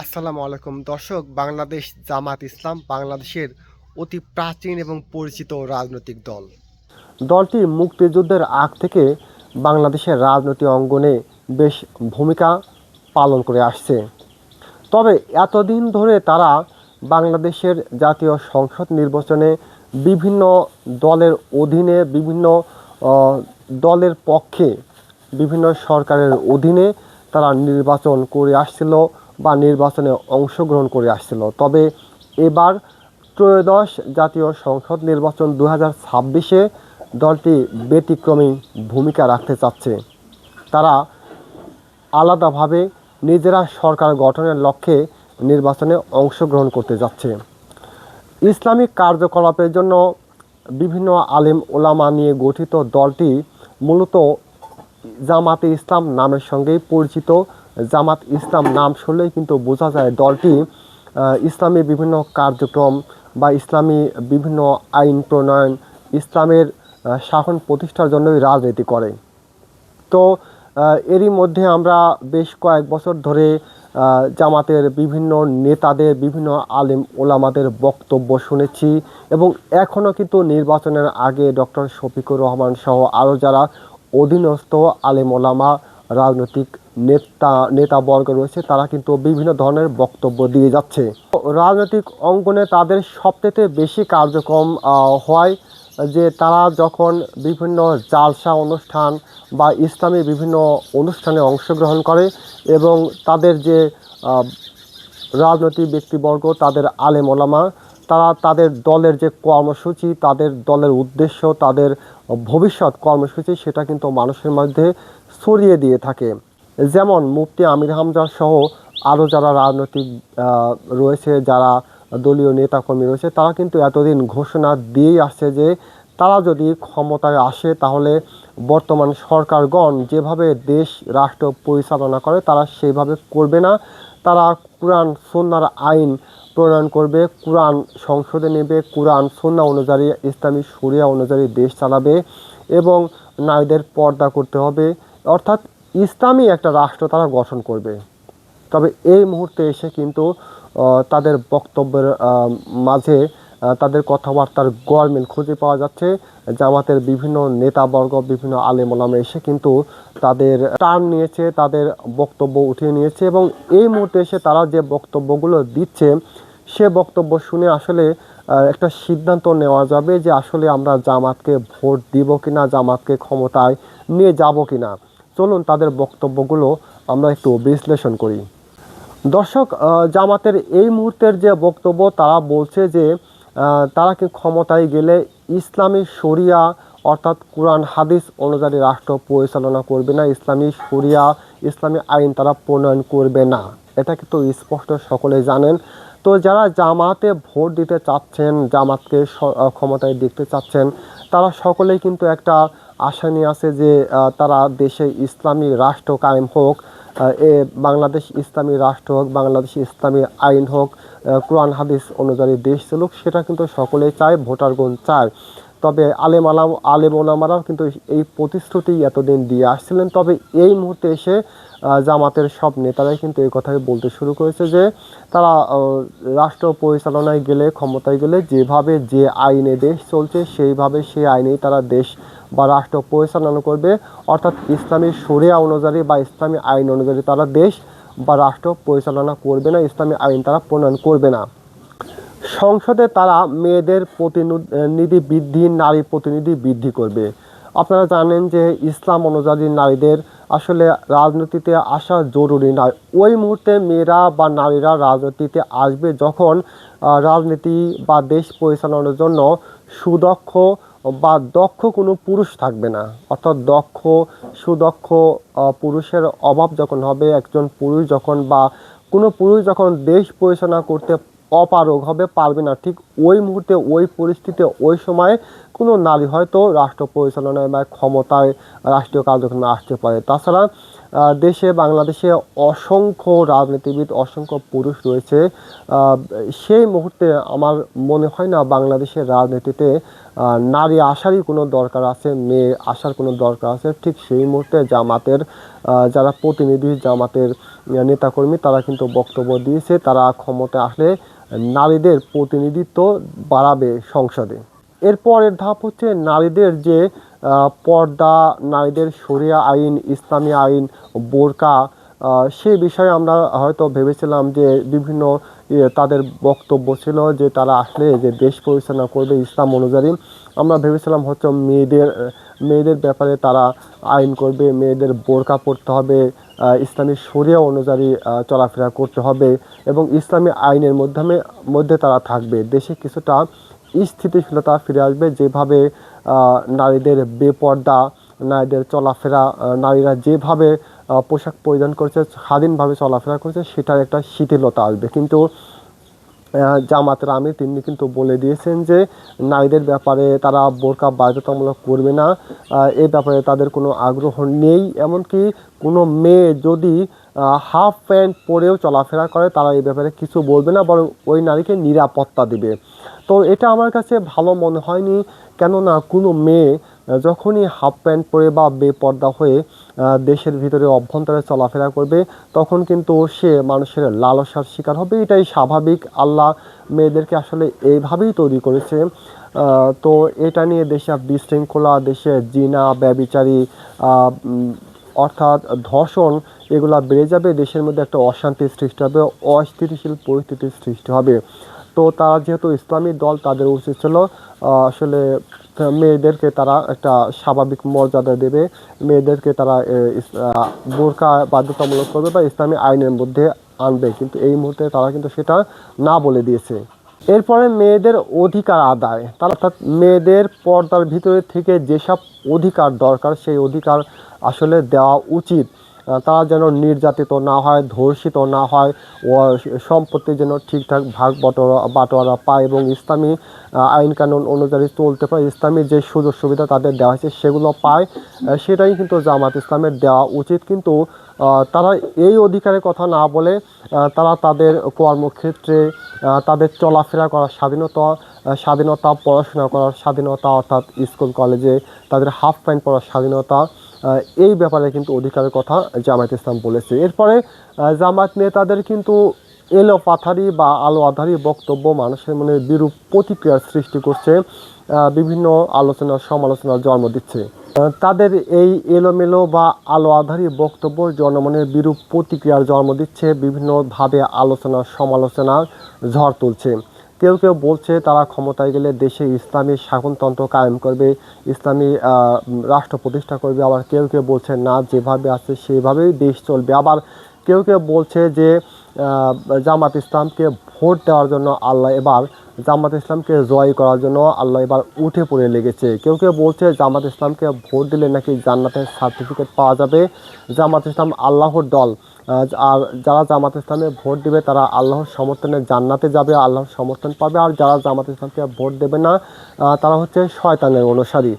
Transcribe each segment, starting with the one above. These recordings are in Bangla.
আসসালামু আলাইকুম। দর্শক, বাংলাদেশ জামাত ইসলাম বাংলাদেশের অতি প্রাচীন এবং পরিচিত রাজনৈতিক দল। দলটি মুক্তিযুদ্ধের আগ থেকে বাংলাদেশের রাজনৈতিক অঙ্গনে বেশ ভূমিকা পালন করে আসছে। তবে এতদিন ধরে তারা বাংলাদেশের জাতীয় সংসদ নির্বাচনে বিভিন্ন দলের অধীনে, বিভিন্ন দলের পক্ষে বিভিন্ন সরকারের অধীনে তারা নির্বাচন করে আসছিল। বা নির্বাচনে অংশগ্রহণ করে আসছিল। তবে এবার ত্রয়োদশ জাতীয় সংসদ নির্বাচন দু হাজার ছাব্বিশে দলটি ব্যতিক্রমী ভূমিকা রাখতে চাচ্ছে। তারা আলাদাভাবে নিজেরা সরকার গঠনের লক্ষ্যে নির্বাচনে অংশগ্রহণ করতে যাচ্ছে। ইসলামিক কার্যকলাপের জন্য বিভিন্ন আলেম ওলামা নিয়ে গঠিত দলটি মূলত জামাতে ইসলাম নামের সঙ্গেই পরিচিত জামাত ইসলাম নাম শুনলেই কিন্তু বোঝা যায় দলটি ইসলামী বিভিন্ন কার্যক্রম বা ইসলামী বিভিন্ন আইন প্রণয়ন, ইসলামের শাসন প্রতিষ্ঠার জন্যই রাজনীতি করে। তো এরই মধ্যে আমরা বেশ কয়েক বছর ধরে জামাতের বিভিন্ন নেতাদের, বিভিন্ন আলেম ওলামাদের বক্তব্য শুনেছি এবং এখনও কিন্তু নির্বাচনের আগে ডক্টর শফিকুর রহমান সহ আরও যারা অধীনস্থ আলেম ওলামা রাজনৈতিক নেতা, নেতাবর্গ রয়েছে, তারা কিন্তু বিভিন্ন ধরনের বক্তব্য দিয়ে যাচ্ছে। রাজনৈতিক অঙ্গনে তাদের সবথেকে বেশি কার্যক্রম হয় যে তারা যখন বিভিন্ন জালসা অনুষ্ঠান বা ইসলামী বিভিন্ন অনুষ্ঠানে অংশগ্রহণ করে এবং তাদের যে রাজনৈতিক ব্যক্তিবর্গ, তাদের আলেম ওলামা, তারা তাদের দলের যে কর্মসূচি, তাদের দলের উদ্দেশ্য, তাদের ভবিষ্যৎ কর্মসূচি, সেটা কিন্তু মানুষের মধ্যে ছড়িয়ে দিয়ে থাকে। যেমন মুফতি আমির হামজা সহ আরও যারা রাজনৈতিক রয়েছে, যারা দলীয় নেতাকর্মী রয়েছে, তারা কিন্তু এতদিন ঘোষণা দিয়েই আসছে যে তারা যদি ক্ষমতায় আসে তাহলে বর্তমান সরকারগণ যেভাবে দেশ, রাষ্ট্র পরিচালনা করে তারা সেইভাবে করবে না। তারা কোরআন সন্ন্যার আইন প্রণয়ন করবে, কোরআন সংসদে নেবে, কোরআন, সন্না অনুযায়ী, ইসলামী শরিয়া অনুযায়ী দেশ চালাবে এবং নারীদের পর্দা করতে হবে। অর্থাৎ ইসলামী একটা রাষ্ট্র তারা গঠন করবে। তবে এই মুহূর্তে এসে কিন্তু তাদের বক্তব্যের মাঝে তাদের কথাবার্তার গরমিল খুঁজে পাওয়া যাচ্ছে। জামাতের বিভিন্ন নেতাবর্গ, বিভিন্ন আলেমোলামে এসে কিন্তু তাদের টার্ন নিয়েছে, তাদের বক্তব্য উঠিয়ে নিয়েছে এবং এই মুহূর্তে এসে তারা যে বক্তব্যগুলো দিচ্ছে, সে বক্তব্য শুনে আসলে একটা সিদ্ধান্ত নেওয়া যাবে যে আসলে আমরা জামাতকে ভোট দিব কিনা, জামাতকে ক্ষমতায় নিয়ে যাব কিনা। চলুন তাদের বক্তব্যগুলো আমরা একটু বিশ্লেষণ করি। দর্শক জামাতের এই মুহূর্তের যে বক্তব্য, তারা বলছে যে তারা কি ক্ষমতায় গেলে ইসলামী শরিয়া, অর্থাৎ কোরআন, হাদিস অনুযায়ী রাষ্ট্র পরিচালনা করবে না, ইসলামী শরিয়া, ইসলামী আইন তারা প্রণয়ন করবে না? এটা কিন্তু স্পষ্ট সকলে জানেন। তো যারা জামাতে ভোট দিতে চাচ্ছেন, জামাতকে ক্ষমতায় দেখতে চাচ্ছেন, তারা সকলেই কিন্তু একটা আশা নিয়ে আছে যে তারা দেশে ইসলামী রাষ্ট্র কায়েম হোক এ বাংলাদেশ ইসলামী রাষ্ট্র হোক, বাংলাদেশ ইসলামী আইন হোক কোরআন, হাদিস অনুযায়ী দেশ চলুক, সেটা কিন্তু সকলেই চায় ভোটারগণ চায়। তবে আলেম আলাম, আলেম ওলামারাও কিন্তু এই প্রতিশ্রুতি এতদিন দিয়ে আসছিলেন। তবে এই মুহূর্তে এসে জামাতের সব নেতারাই কিন্তু এই কথাই বলতে শুরু করেছে যে, তারা রাষ্ট্র পরিচালনায় গেলে, ক্ষমতায় গেলে যেভাবে যে আইনে দেশ চলছে, সেইভাবে সেই আইনেই তারা দেশ বা রাষ্ট্র পরিচালনা করবে, অর্থাৎ ইসলামী শরিয়া অনুযায়ী বা ইসলামী আইন অনুযায়ী তারা দেশ বা রাষ্ট্র পরিচালনা করবে না, ইসলামী আইন তারা প্রণয়ন করবে না। সংসদে তারা মেয়েদের প্রতিনিধি বৃদ্ধি, নারী প্রতিনিধি বৃদ্ধি করবে। আপনারা জানেন যে ইসলাম অনুযায়ী নারীদের আসলে রাজনীতিতে আসা জরুরি নয় ওই মুহূর্তে মেয়েরা বা নারীরা রাজনীতিতে আসবে যখন রাজনীতি বা দেশ পরিচালনার জন্য সুদক্ষ বা দক্ষ কোনো পুরুষ থাকবে না। অর্থাৎ দক্ষ, সুদক্ষ পুরুষের অভাব যখন হবে, একজন পুরুষ যখন বা কোনো পুরুষ যখন দেশ পরিচালনা করতে অপারগ হবে, পারবে না। ঠিক ওই মুহূর্তে, ওই পরিস্থিতিতে, ওই সময় কোনো নারী হয়তো রাষ্ট্র পরিচালনায় বা ক্ষমতায় রাষ্ট্রীয় কার্যক্রমে আসতে পারে। তাছাড়া দেশে, বাংলাদেশে অসংখ্য রাজনীতিবিদ, অসংখ্য পুরুষ রয়েছে। সেই মুহূর্তে আমার মনে হয় না বাংলাদেশের রাজনীতিতে নারী আসারই কোনো দরকার আছে, মেয়ে আসার কোনো দরকার আছে। ঠিক সেই মুহূর্তে জামাতের যারা প্রতিনিধি জামাতের নেতাকর্মী, তারা কিন্তু বক্তব্য দিয়েছে। তারা ক্ষমতায় আসলে নারীদের প্রতিনিধিত্ব বাড়াবে সংসদে। এরপরের ধাপ হচ্ছে নারীদের যে পর্দা, নারীদের শরিয়া আইন, ইসলামী আইন, বোরকা সে বিষয়ে আমরা হয়তো ভেবেছিলাম যে বিভিন্ন তাদের বক্তব্য ছিল যে তারা আসলে যে দেশ পরিচালনা করবে ইসলাম অনুযায়ী। আমরা ভেবেছিলাম হচ্ছে মেয়েদের মেয়েদের ব্যাপারে তারা আইন করবে, মেয়েদের বোরকা পড়তে হবে ইসলামী শরিয়া অনুযায়ী চলাফেরা করতে হবে এবং ইসলামী আইনের মাধ্যমে, মধ্যে তারা থাকবে। দেশে কিছুটা স্থিতিশীলতা ফিরে আসবে। যেভাবে নারীদের বেপর্দা, নারীদের চলাফেরা নারীরা যেভাবে পোশাক পরিধান করছে, স্বাধীনভাবে চলাফেরা করছে, সেটার একটা শিথিলতা আসবে। কিন্তু জামাতের আমির তিনি কিন্তু বলে দিয়েছেন যে, নারীদের ব্যাপারে তারা বোরকা বাধ্যতামূলক করবে না। এ ব্যাপারে তাদের কোনো আগ্রহ নেই। এমনকি কোনো মেয়ে যদি হাফ প্যান্ট পরেও চলাফেরা করে, তারা এই ব্যাপারে কিছু বলবে না, বরং ওই নারীকে নিরাপত্তা দিবে। তো এটা আমার কাছে ভালো মনে হয়নি, কেননা কোনো মেয়ে যখনই হাফ প্যান্ট পরে বা বেপর্দা হয়ে দেশের ভিতরে অভ্যন্তরে চলাফেরা করবে, তখন কিন্তু সে মানুষের লালসার শিকার হবে। এটাই স্বাভাবিক। আল্লাহ মেয়েদেরকে আসলে এইভাবেই তৈরি করেছে। তো এটা নিয়ে দেশে বিশৃঙ্খলা, দেশে জিনা, ব্যবিচারী অর্থাৎ ধর্ষণ এগুলা বেড়ে যাবে, দেশের মধ্যে একটা অশান্তির সৃষ্টি হবে, অস্থিতিশীল পরিস্থিতির সৃষ্টি হবে। তো তারা যেহেতু ইসলামী দল, তাদের উচিত ছিল আসলে মেয়েদেরকে তারা একটা স্বাভাবিক মর্যাদা দেবে, মেয়েদেরকে তারা বোরকা বাধ্যতামূলক করবে বা ইসলামী আইনের মধ্যে আনবে। কিন্তু এই মুহূর্তে তারা কিন্তু সেটা না বলে দিয়েছে। এরপরে মেয়েদের অধিকার আদায়। তারা অর্থাৎ মেয়েদের পর্দার ভিতরে থেকে যেসব অধিকার দরকার, সেই অধিকার আসলে দেওয়া উচিত। তারা যেন নির্যাতিত না হয়, ধর্ষিত না হয় ও সম্পত্তি যেন ঠিকঠাক ভাগ বটোয়ারা, বাটোয়ারা পায় এবং ইসলামী আইন কানুন অনুযায়ী চলতে পারে, ইসলামী যে সুযোগ সুবিধা তাদের দেওয়া হয়েছে সেগুলো পায় সেটাই কিন্তু জামাত ইসলামের দেওয়া উচিত। কিন্তু তারা এই অধিকারের কথা না বলে তারা তাদের কর্মক্ষেত্রে তাদের চলাফেরা করার স্বাধীনতা স্বাধীনতা পড়াশোনা করার স্বাধীনতা, অর্থাৎ স্কুল, কলেজে তাদের হাফ প্যান্ট পরার স্বাধীনতা এই ব্যাপারে কিন্তু অধিকারের কথা জামায়াত ইসলাম বলেছে। এরপরে জামায়াত নেতাদের কিন্তু এলো পাথারি বা আলো আধারি বক্তব্য মানুষের মনে বিরূপ প্রতিক্রিয়ার সৃষ্টি করছে বিভিন্ন আলোচনা সমালোচনার জন্ম দিচ্ছে। তাদের এই এলোমেলো বা আলো আধারি বক্তব্য জনমনের বিরূপ প্রতিক্রিয়ার জন্ম দিচ্ছে বিভিন্নভাবে আলোচনা সমালোচনার ঝড় তুলছে। কেউ কেউ বলছে তারা ক্ষমতায় গেলে দেশে ইসলামী শাসনতন্ত্র কায়েম করবে, ইসলামী রাষ্ট্র প্রতিষ্ঠা করবে, আবার কেউ কেউ বলছে না, যেভাবে আছে সেভাবেই দেশ চলবে। আবার কেউ কেউ বলছে যে জামাত ইসলামকে ভোট দেওয়ার জন্য আল্লাহ এবার জামাত ইসলামকে জয় করার জন্য আল্লাহ এবার উঠে পড়ে লেগেছে। কেউ কেউ বলছে জামাত ইসলামকে ভোট দিলে নাকি জান্নাতের সার্টিফিকেট পাওয়া যাবে। জামাত ইসলাম আল্লাহর দল। আর যারা জামাত ইসলামে ভোট দেবে, তারা আল্লাহর সমর্থনে জান্নাতে যাবে, আল্লাহর সমর্থন পাবে। আর যারা জামাত ইসলামকে ভোট দেবে না তারা হচ্ছে শয়তানের অনুসারী।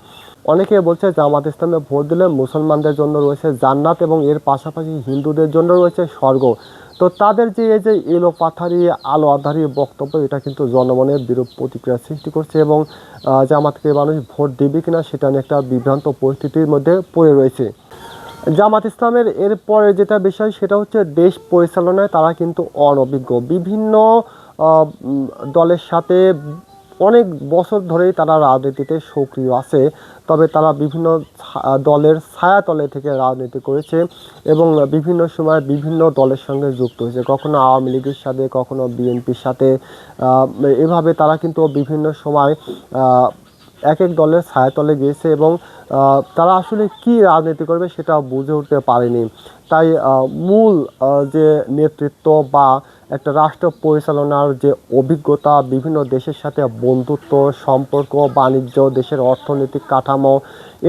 অনেকে বলছে জামাত ইসলামে ভোট দিলে মুসলমানদের জন্য রয়েছে জান্নাত এবং এর পাশাপাশি হিন্দুদের জন্য রয়েছে স্বর্গ। তো তাদের যে এই যে এলো পাথারি আলো আধারি বক্তব্য, এটা কিন্তু জনমনের বিরূপ প্রতিক্রিয়া সৃষ্টি করছে এবং জামাতকে মানুষ ভোট দেবে কিনা, সেটা নিয়ে একটা বিভ্রান্ত পরিস্থিতির মধ্যে পড়ে রয়েছে। জামাত ইসলামের এরপরে যেটা বিষয় সেটা হচ্ছে দেশ পরিচালনায় তারা কিন্তু অনভিজ্ঞ। বিভিন্ন দলের সাথে অনেক বছর ধরেই তারা রাজনীতিতে সক্রিয় আছে, তবে তারা বিভিন্ন দলের ছায়াতলে থেকে রাজনীতি করেছে এবং বিভিন্ন সময় বিভিন্ন দলের সঙ্গে যুক্ত হয়েছে। কখনো আওয়ামী লীগের সাথে, কখনো বিএনপির সাথে এভাবে তারা কিন্তু বিভিন্ন সময় এক এক দলের ছায়াতলে গিয়েছে এবং তারা আসলে কি রাজনীতি করবে সেটা বুঝে উঠতে পারেনি। তাই মূল যে নেতৃত্ব বা একটা রাষ্ট্র পরিচালনার যে অভিজ্ঞতা, বিভিন্ন দেশের সাথে বন্ধুত্ব, সম্পর্ক, বাণিজ্য, দেশের অর্থনৈতিক কাঠামো,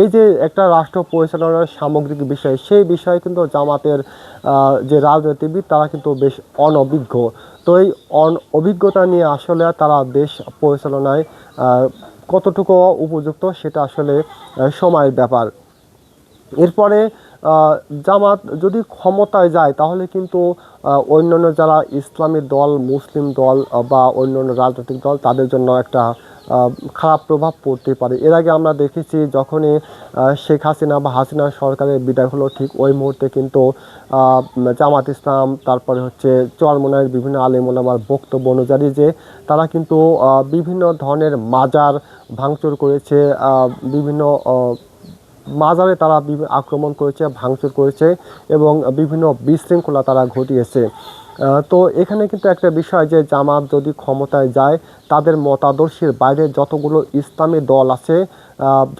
এই যে একটা রাষ্ট্র পরিচালনার সামগ্রিক বিষয়, সেই বিষয়ে কিন্তু জামাতের যে রাজনীতিবিদ, তারা কিন্তু বেশ অনভিজ্ঞ। তো এই অন, অভিজ্ঞতা নিয়ে আসলে তারা দেশ পরিচালনায় কতটুকু উপযুক্ত সেটা আসলে সময়ের ব্যাপার। এরপরে জামাত যদি ক্ষমতায় যায়, তাহলে কিন্তু অন্যান্য যারা ইসলামী দল, মুসলিম দল বা অন্যান্য রাজনৈতিক দল, তাদের জন্য একটা খারাপ প্রভাব পড়তে পারে। এর আগে আমরা দেখেছি যখনই শেখ হাসিনা বা হাসিনা সরকারের বিদায় হলো, ঠিক ওই মুহূর্তে কিন্তু জামাত ইসলাম, তারপরে হচ্ছে চরমনায়ের বিভিন্ন আলিমুলামার বক্তব্য অনুযায়ী যে তারা কিন্তু বিভিন্ন ধরনের মাজার ভাঙচুর করেছে বিভিন্ন মাজারে তারা আক্রমণ করেছে, ভাঙচুর করেছে এবং বিভিন্ন বিশৃঙ্খলা তারা ঘটিয়েছে। তো এখানে কিন্তু একটা বিষয় যে জামাত যদি ক্ষমতায় যায়, তাদের মতাদর্শের বাইরে যতগুলো ইসলামী দল আছে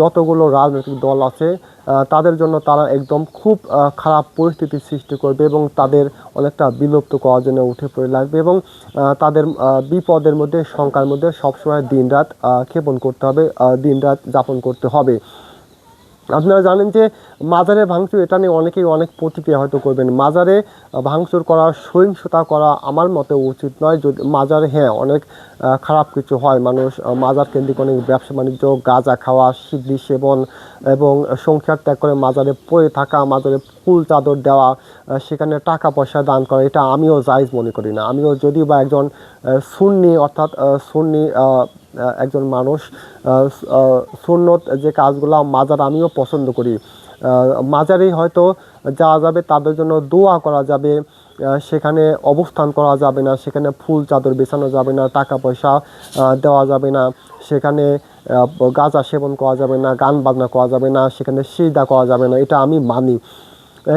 যতগুলো রাজনৈতিক দল আছে তাদের জন্য তারা একদম খুব খারাপ পরিস্থিতির সৃষ্টি করবে এবং তাদের অনেকটা বিলুপ্ত করার জন্য উঠে পড়ে লাগবে এবং তাদের বিপদের মধ্যে, শঙ্কার মধ্যে সবসময় দিনরাত ক্ষেপণ করতে হবে দিনরাত যাপন করতে হবে। আপনারা জানেন যে মাজারে ভাঙচুর, এটা নিয়ে অনেকেই অনেক প্রতিক্রিয়া হয়তো করবেন। মাজারে ভাঙচুর করা, সহিংসতা করা আমার মতে উচিত নয়। যদি মাজারে হ্যাঁ অনেক খারাপ কিছু হয়, মানুষ মাজার কেন্দ্রিক অনেক ব্যবসা বাণিজ্য, গাঁজা খাওয়া, সিদ্ধি সেবন এবং সংসার ত্যাগ করে মাজারে পড়ে থাকা, মাজারে ফুল চাদর দেওয়া সেখানে টাকা পয়সা দান করা, এটা আমিও জায়জ মনে করি না। আমিও যদিও বা একজন সুন্নি, অর্থাৎ সুন্নি একজন মানুষ সুন্নত যে কাজগুলো মাজার আমিও পছন্দ করি। আহ, মাজারেই হয়তো যাওয়া যাবে তাদের জন্য দোয়া করা যাবে সেখানে অবস্থান করা যাবে না সেখানে ফুল চাদর বেছানো যাবে না টাকা পয়সা দেওয়া যাবে না সেখানে গাঁজা সেবন করা যাবে না গান বাজনা করা যাবে না সেখানে সিজদা করা যাবে না এটা আমি মানি।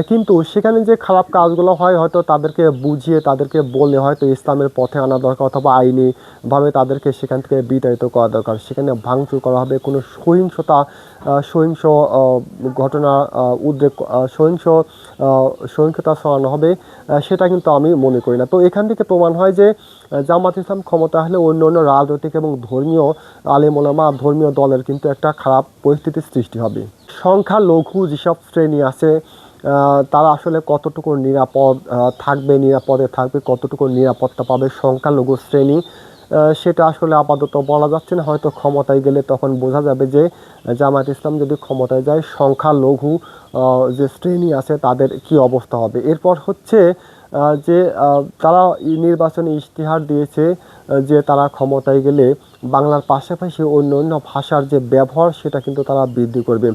কিন্তু সেখানে যে খারাপ কাজগুলো হয়, হয়তো তাদেরকে বুঝিয়ে, তাদেরকে বলে হয়তো ইসলামের পথে আনা দরকার অথবা আইনিভাবে তাদেরকে সেখান থেকে বিতাড়িত করা দরকার। সেখানে ভাঙচুর করা হবে, কোনো সহিংসতা সহিংস ঘটনা উদ্রেক সহিংস সহিংসতা ছড়ানো হবে সেটা কিন্তু আমি মনে করি না। তো এখান থেকে প্রমাণ হয় যে জামাত ইসলাম ক্ষমতা হলে অন্য অন্য রাজনৈতিক এবং ধর্মীয় আলেমোলামা ধর্মীয় দলের কিন্তু একটা খারাপ পরিস্থিতির সৃষ্টি হবে। সংখ্যা লঘু যেসব শ্রেণি আছে তারা আসলে কতটুকু নিরাপদ থাকবে, নিরাপদে থাকবে, কতটুকু নিরাপত্তা পাবে সংখ্যালঘু শ্রেণি সেটা আসলে আপাতত বলা যাচ্ছে না। হয়তো ক্ষমতায় গেলে তখন বোঝা যাবে যে জামায়াত ইসলাম যদি ক্ষমতায় যায়, সংখ্যালঘু যে শ্রেণি আছে, তাদের কি অবস্থা হবে। এরপর হচ্ছে যে তারা নির্বাচনী ইশতেহার দিয়েছে যে তারা ক্ষমতায় গেলে বাংলার পাশাপাশি অন্য অন্য ভাষার যে ব্যবহার, সেটা কিন্তু তারা বৃদ্ধি করবে।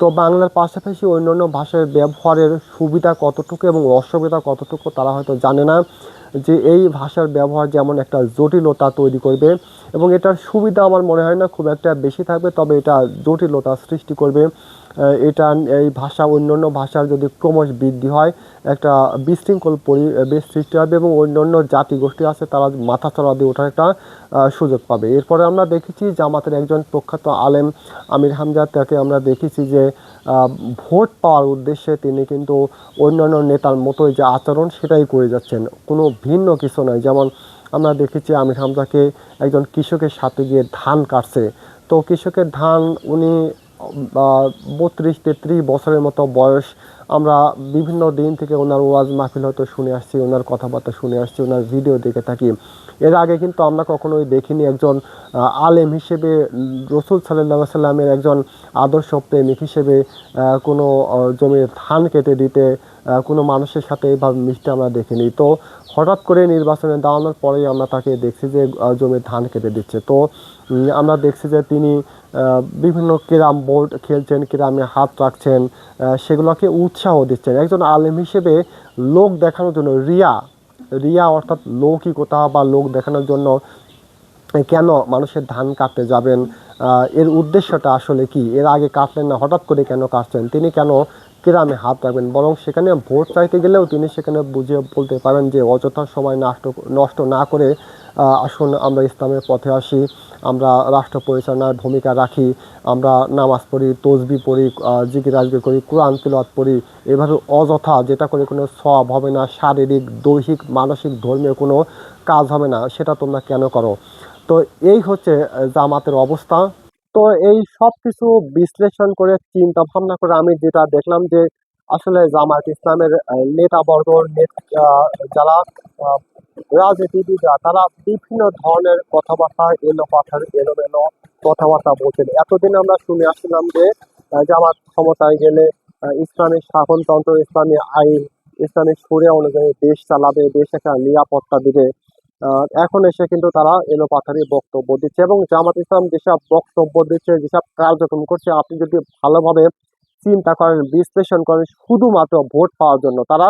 তো বাংলার পাশাপাশি অন্যান্য ভাষার ব্যবহারের সুবিধা কতটুকু এবং অসুবিধা কতটুকু, তারা হয়তো জানে না, যে এই ভাষার ব্যবহার যেমন একটা জটিলতা তৈরি করবে এবং এটার সুবিধা আমার মনে হয় না খুব একটা বেশি থাকবে, তবে এটা জটিলতা সৃষ্টি করবে। এটা এই ভাষা, অন্যান্য ভাষার যদি ক্রমশ বৃদ্ধি হয়, একটা বিশৃঙ্খল পরিবেশ সৃষ্টি হবে এবং অন্যান্য জাতি গোষ্ঠী আছে, তারা মাথা চড়া দিয়ে ওঠার একটা সুযোগ পাবে। এরপরে আমরা দেখেছি জামাতের একজন প্রখ্যাত আলেম আমির হামজা, তাকে আমরা দেখেছি যে ভোট পাওয়ার উদ্দেশ্যে তিনি কিন্তু অন্যান্য নেতার মতোই যে আচরণ, সেটাই করে যাচ্ছেন। কোনো ভিন্ন কিছু নয়। যেমন আমরা দেখেছি আমির হামজাকে একজন কৃষকের সাথে গিয়ে ধান কাটছে। তো কৃষকের ধান উনি বত্রিশ, তেত্রিশ বছরের মতো বয়স, আমরা বিভিন্ন দিন থেকে ওনার ওয়াজ মাহফিল হয়তো শুনে আসছি, ওনার কথাবার্তা শুনে আসছি, ওনার ভিডিও দেখে থাকি। এর আগে কিন্তু আমরা কখনোই দেখিনি একজন আলেম হিসেবে, রসুল সাল্লাহ সাল্লামের একজন আদর্শ প্রেমিক হিসেবে কোনো জমির ধান কেটে দিতে কোনো মানুষের সাথে এইভাবে মিশতে আমরা দেখিনি। তো হঠাৎ করে নির্বাচনে দাঁড়ানোর পরেই আমরা তাকে দেখছি যে জমির ধান কেটে দিচ্ছে। তো আমরা দেখছি যে তিনি বিভিন্ন ক্যারাম বোর্ড খেলছেন ক্যারামে হাত রাখছেন সেগুলোকে উৎসাহ দিচ্ছেন। একজন আলেম হিসেবে লোক দেখানোর জন্য রিয়া রিয়া অর্থাৎ লৌকিকতা বা লোক দেখানোর জন্য কেন মানুষের ধান কাটতে যাবেন? এর উদ্দেশ্যটা আসলে কি? এর আগে কাটলেন না, হঠাৎ করে কেন কাটছেন? তিনি কেন কেরামে হাত রাখবেন? বরং সেখানে ভোট চাইতে গেলেও তিনি সেখানে বুঝিয়ে বলতে পারেন যে অযথা সময় নষ্ট নষ্ট না করে আসুন আমরা ইসলামের পথে আসি, আমরা রাষ্ট্র পরিচালনার ভূমিকা রাখি, আমরা নামাজ পড়ি, তসবি পড়ি জিকির আজগির করি, কোরআন তিলাওয়াত পড়ি। এভাবে অযথা যেটা করে কোনো সব হবে না, শারীরিক, দৈহিক, মানসিক, ধর্মীয় কোনো কাজ হবে না, সেটা তোমরা কেন করো? তো এই হচ্ছে জামাতের অবস্থা। তো এই সব কিছু বিশ্লেষণ করে চিন্তা ভাবনা করে আমি যেটা দেখলাম যে, আসলে জামায়াত ইসলামের নেতাবর্গ নেত- যারা রাজনীতিবিদরা তারা বিভিন্ন ধরনের কথাবার্তা এলো পাথার এলোমেলো কথাবার্তা বলছেন। এতদিন আমরা শুনে আসছিলাম যে জামাত ক্ষমতায় গেলে আহ, ইসলামী শাসনতন্ত্র ইসলামী আইন ইসলামিক শরিয়া অনুযায়ী দেশ চালাবে দেশ একটা নিরাপত্তা দিবে। এখন এসে কিন্তু তারা এলো এলোপাথারি বক্তব্য দিচ্ছে এবং জামাত ইসলাম যেসব বক্তব্য দিচ্ছে যেসব কার্যক্রম করছে আপনি যদি ভালোভাবে চিন্তা করেন বিশ্লেষণ করেন শুধুমাত্র ভোট পাওয়ার জন্য তারা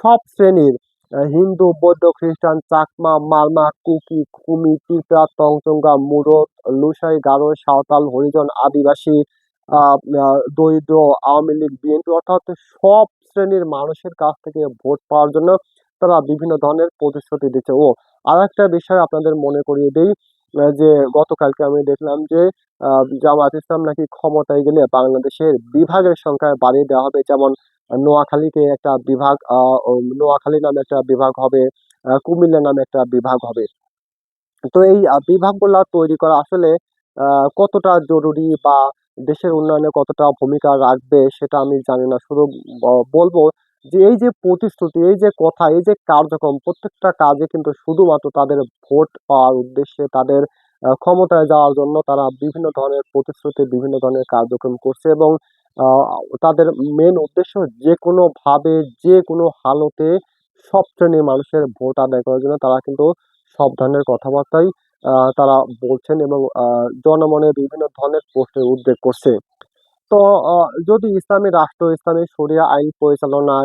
সব শ্রেণির হিন্দু, বৌদ্ধ, খ্রিস্টান, চাকমা মারমা কুকি, কুমি তিরপা তংচঙ্গা মুরত লুসাই গারো সাঁওতাল, হরিজন, আদিবাসী দরিদ্র, আওয়ামী লীগ, বিএনপি, অর্থাৎ সব শ্রেণির মানুষের কাছ থেকে ভোট পাওয়ার জন্য তারা বিভিন্ন ধরনের প্রতিশ্রুতি দিচ্ছে। ও আর একটা বিষয় আপনাদের মনে করিয়ে দেই যে গতকালকে আমি দেখলাম যে জামাত ইসলাম নাকি ক্ষমতায় গেলে বাংলাদেশের বিভাগের সংখ্যা বাড়িয়ে দেওয়া হবে। যেমন নোয়াখালীতে একটা বিভাগ নোয়াখালী নামে একটা বিভাগ হবে কুমিল্লা নামে একটা বিভাগ হবে। তো এই বিভাগগুলা তৈরি করা আসলে কতটা জরুরি বা দেশের উন্নয়নে কতটা ভূমিকা রাখবে সেটা আমি জানি না। শুধু বলব যে এই যে প্রতিশ্রুতি, এই যে কথা, এই যে কার্যক্রম, প্রত্যেকটা কাজে কিন্তু শুধুমাত্র তাদের ভোট পাওয়ার উদ্দেশ্যে, তাদের ক্ষমতায় যাওয়ার জন্য তারা বিভিন্ন ধরনের প্রতিশ্রুতি, বিভিন্ন ধরনের কার্যক্রম করছে এবং তাদের মেন উদ্দেশ্য যে কোনো ভাবে যে কোনো হালতে সব শ্রেণির মানুষের ভোট আদায় করার জন্য তারা কিন্তু সব ধরনের কথাবার্তাই তারা বলছেন এবং জনমনে বিভিন্ন ধরনের প্রশ্নের উদ্বেগ করছে। তো যদি ইসলামী রাষ্ট্র, ইসলামী শরিয়া আইন পরিচালনা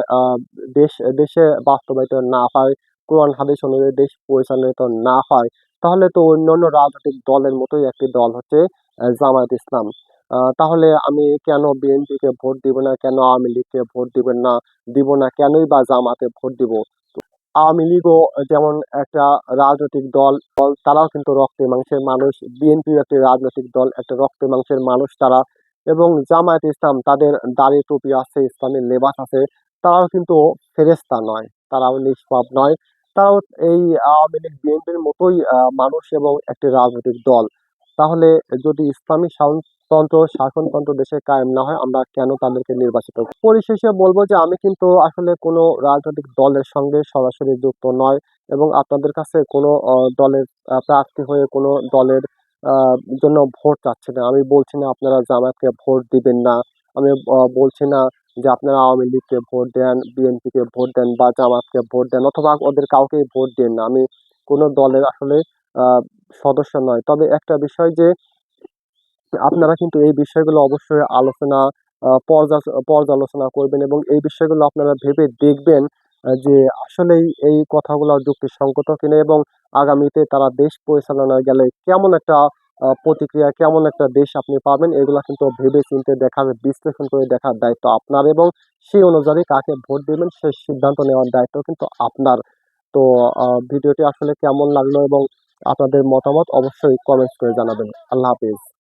দেশ, দেশে বাস্তবায়িত না হয়, কোরআন, হাদিস অনুযায়ী দেশ পরিচালিত না হয়, তাহলে তো অন্যান্য রাজনৈতিক দলের মতোই একটি দল হচ্ছে জামায়াত ইসলাম। তাহলে আমি কেন বিএনপিকে ভোট দিব না? কেন আওয়ামী লীগকে ভোট দিবেন না? দিব না কেনই বা জামাতে ভোট দিব? আওয়ামী লীগও যেমন একটা রাজনৈতিক দল দল তারাও কিন্তু রক্তে মাংসের মানুষ। বিএনপিও একটি রাজনৈতিক দল, একটা রক্তে মাংসের মানুষ তারা। এবং জামায়াত ইসলাম তাদের দাড়ি টুপি আছে ইসলামের লেবাস আছে। তারাও কিন্তু ফেরেস্তা নয়, তারাও নিষ্পাপ নয়। তারাও এই আওয়ামী লীগ, বিএনপির মতোই মানুষ এবং একটি রাজনৈতিক দল। তাহলে যদি ইসলামী শাসনতন্ত্র শাসনতন্ত্র দেশে কায়েম না হয়, আমরা কেন তাদেরকে নির্বাচিত পরিশেষে বলব যে আমি কিন্তু আসলে কোনো রাজনৈতিক দলের সঙ্গে সরাসরি যুক্ত নয় এবং আপনাদের কাছে কোনো দলের প্রার্থী হয়ে কোনো দলের জন্য ভোট চাচ্ছি না। আমি বলছি না আপনারা জামায়াতকে ভোট দিবেন না। আমি বলছি না যে আপনারা আওয়ামী লীগকে ভোট দেন, বিএনপিকে ভোট দেন বা জামাতকে ভোট দেন অথবা ওদের কাউকেই ভোট দেন না। আমি কোনো দলের আসলে সদস্য নয়। তবে একটা বিষয় যে আপনারা কিন্তু এই বিষয়গুলো অবশ্যই আলোচনা পর্যালোচনা করবেন এবং এই বিষয়গুলো আপনারা ভেবে দেখবেন যে আসলেই এই কথাগুলো যুক্তিসঙ্গত কিনা এবং আগামীতে তারা দেশ পরিচালনায় গেলে কেমন একটা প্রতিক্রিয়া, কেমন একটা দেশ আপনি পাবেন, এগুলো কিন্তু ভেবে চিন্তে দেখার, বিশ্লেষণ করে দেখার দায়িত্ব আপনার এবং সেই অনুযায়ী কাকে ভোট দেবেন সে সিদ্ধান্ত নেওয়ার দায়িত্ব কিন্তু আপনার। তো ভিডিওটি আসলে কেমন লাগল এবং আপনাদের মতামত অবশ্যই কমেন্টস করে জানাবেন। আল্লাহ হাফিজ।